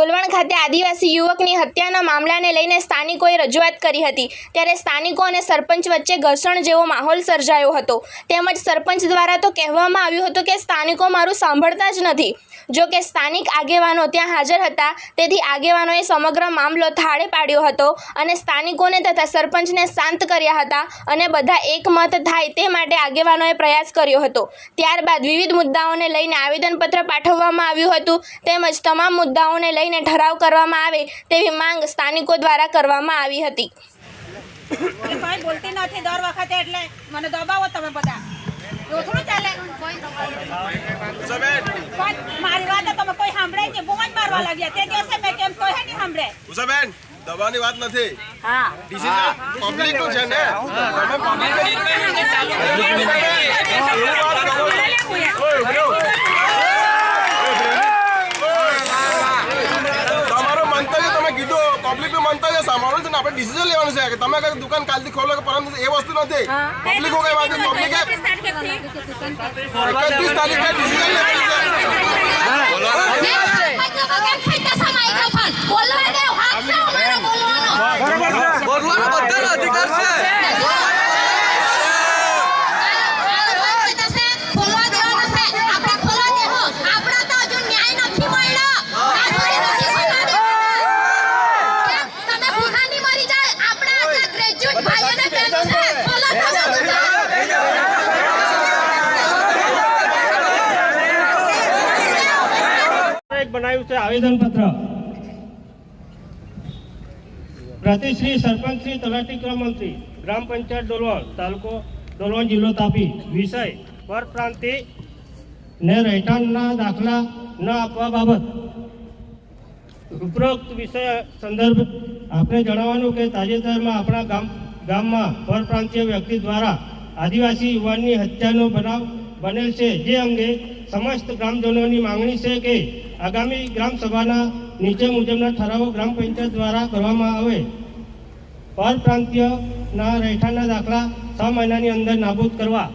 ડોલવણ ખાતે આદિવાસી યુવકની હત્યાના મામલાને લઈને સ્થાનિકોએ રજૂઆત કરી હતી. ત્યારે સ્થાનિકો અને સરપંચ વચ્ચે ઘર્ષણ જેવો માહોલ સર્જાયો હતો. તેમજ સરપંચ દ્વારા તો કહેવામાં આવ્યું હતું કે સ્થાનિકો મારું સાંભળતા જ નથી. જો કે સ્થાનિક આગેવાનો ત્યાં હાજર હતા, તેથી આગેવાનોએ સમગ્ર મામલો થાળે પાડ્યો હતો અને સ્થાનિકોને તથા સરપંચને શાંત કર્યા હતા અને બધા એકમત થાય તે માટે આગેવાનોએ પ્રયાસ કર્યો હતો. ત્યારબાદ વિવિધ મુદ્દાઓને લઈને આવેદનપત્ર પાઠવવામાં આવ્યું હતું. તેમજ તમામ મુદ્દાઓને લઈને ઠરાવ કરવામાં આવે તેવી માંગ સ્થાનિકો દ્વારા કરવામાં આવી હતી. એ બોલતી નથી દર વખતે એટલે મને દબાવો તમે બધા. થોડું ચાલે. મારી વાત તમે કોઈ સાંભળે કે બૂમ મારવા લાગ્યા. તે દિવસે મેં કેમ કોઈ નહીં સાંભળે. ઉષાબેન દબાવવાની વાત નથી. હા. ડિસિઝન પબ્લિકનું છે ને. તમે public તમારું મંતવ્ય તમે કીધું પબ્લિકનું મંતવ્ય સાંભળવું છે ને આપણે ડિસિઝન લેવાનું છે કે તમે કઈ દુકાન કાલથી ખોલો કે પરમ એ વસ્તુ નથી. પબ્લિક કઈ વાત પબ્લિક એકત્રીસ તારીખે ડિસિઝન લેવાનું છે. બનાવ્યું છે આવેદનપત્ર પ્રતિશ્રી સરપંચ શ્રી તલાટી ક્રમ મંત્રી, ગ્રામ પંચાયત ડોલવણ તાલુકો ડોલવણ જિલ્લો તાપી. વિષય, પરપ્રાંતિ ને રહેઠાણના દાખલા ન આપવા બાબત. ઉપરોક્ત વિષય સંદર્ભ આપણે જણાવવાનું કે તાજેતરમાં આપણા ગામ, ગામમાં પરપ્રાંતીય વ્યક્તિ દ્વારા આદિવાસી યુવાનની હત્યાનો બનાવ બનેલ છે. જે અંગે સમસ્ત ગ્રામજનોની માંગણી છે કે આગામી ગ્રામ સભાના નીચે મુજબના ઠરાવો ગ્રામ પંચાયત દ્વારા કરવામાં આવે. પરપ્રાંતીયના રહેઠાણના દાખલા છ મહિનાની અંદર નાબૂદ કરવા.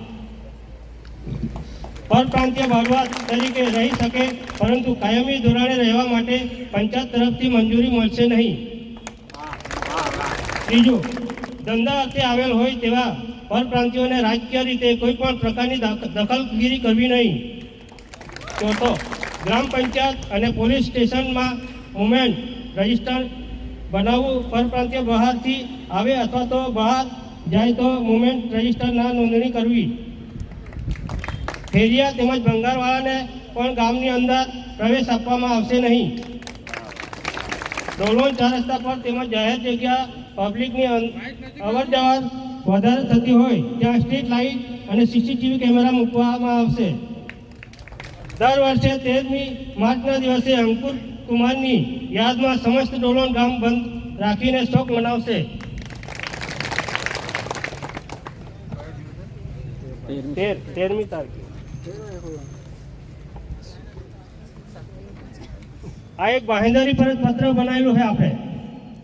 પરપ્રાંતીય ભાડવા તરીકે રહી શકે પરંતુ કાયમી ધોરણે રહેવા માટે પંચાયત તરફથી મંજૂરી મળશે નહીં. ત્રીજું ધંધા અર્થે આવેલ હોય તેવા પરપ્રાંતિયોને રાજકીય રીતે કોઈ પણ પ્રકારની દખલગીરી કરવી નહીં. ચોથો, ગ્રામ પંચાયત અને પોલીસ સ્ટેશનમાં મુમેન્ટ રજિસ્ટર બનાવવું. પરપ્રાંતીય બહારથી આવે અથવા તો બહાર જાય તો મુમેન્ટ રજિસ્ટરના નોંધણી કરવી. ફેરિયા તેમજ ભંગારવાળાને પણ ગામની અંદર પ્રવેશ આપવામાં આવશે નહીં. ડોલોન ચાર રસ્તા પર તેમજ જાહેર જગ્યા, પબ્લિકની અવર જવર વધારે થતી હોય ત્યાં સ્ટ્રીટ લાઇટ અને સીસીટીવી કેમેરા મૂકવામાં આવશે. દર વર્ષે તેરમી માર્ચના દિવસે અંકુર કુમારની યાદમાં સમસ્ત ડોલોન ગામ બંધ રાખીને શોક મનાવશે. તેર, તેરમી તારીખે. આ એક બાહેંધરી પર પત્ર બનાવેલું છે આપણે.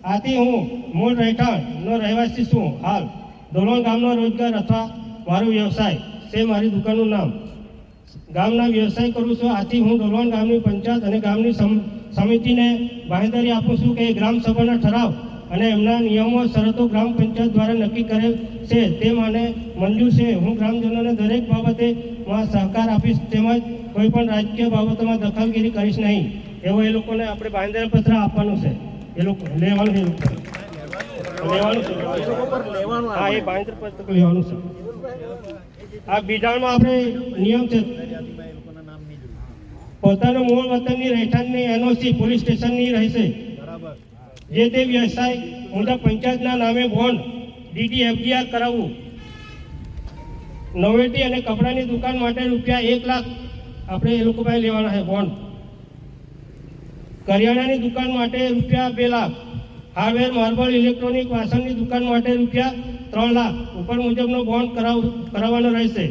આથી હું મૂળ રહેઠાણનો રહેવાસી છું. હાલ. ધોરણ ગામનો રોજગાર અથવા મારો વ્યવસાય છે મારી દુકાનનું નામ. ગામના વ્યવસાય કરું છું, આથી હું ડોલવણ ગામની પંચાયત અને ગામની સમ- સમિતિને બાંહેદારી આપું છું કે ગ્રામ સભાના ઠરાવ અને એમના નિયમો, શરતો ગ્રામ પંચાયત દ્વારા નક્કી કરેલ છે. તે મને મંજૂર છે. હું ગ્રામજનોને દરેક બાબતે માં સહકાર આપીશ તેમજ કોઈ પણ રાજકીય બાબતોમાં દખલગીરી કરીશ નહીં. એવો એ લોકોને આપણે બાંધેલ પત્ર આપવાનું છે. એ લોકો, લેવાનું એ લોકો લેવાનું છે. હા, એ વતનની રહેઠાણની એનઓસી પોલીસ સ્ટેશનની રહેશે. જે તે વ્યવસાય મુજબ પંચાયતના નામે બોન્ડ ડીડી એફડીઆર કરાવવું. નવેટી અને કપડાની દુકાન માટે રૂપિયા એક લાખ આપણે એ લોકો પાસે લેવાના છે બોન્ડ. કરિયાણાની દુકાન માટે રૂપિયા બે લાખ. હાર્ડવેર માર્બલ ઇલેક્ટ્રોનિક વાસણની દુકાન માટે રૂપિયા ત્રણ લાખ ઉપર મુજબનો બોન્ડ કરાવ, કરાવવાનો રહેશે.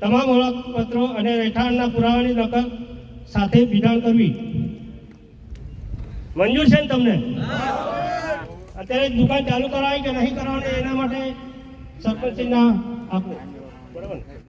તમામ ઓળખપત્રો અને રહેઠાણના પુરાવાની નકલ સાથે વિધાન કરવી. મંજૂર છે ને તમને? અત્યારે દુકાન ચાલુ કરાવી કે નહીં કરાવવાની, એના માટે સરપંચના આપો. બરાબર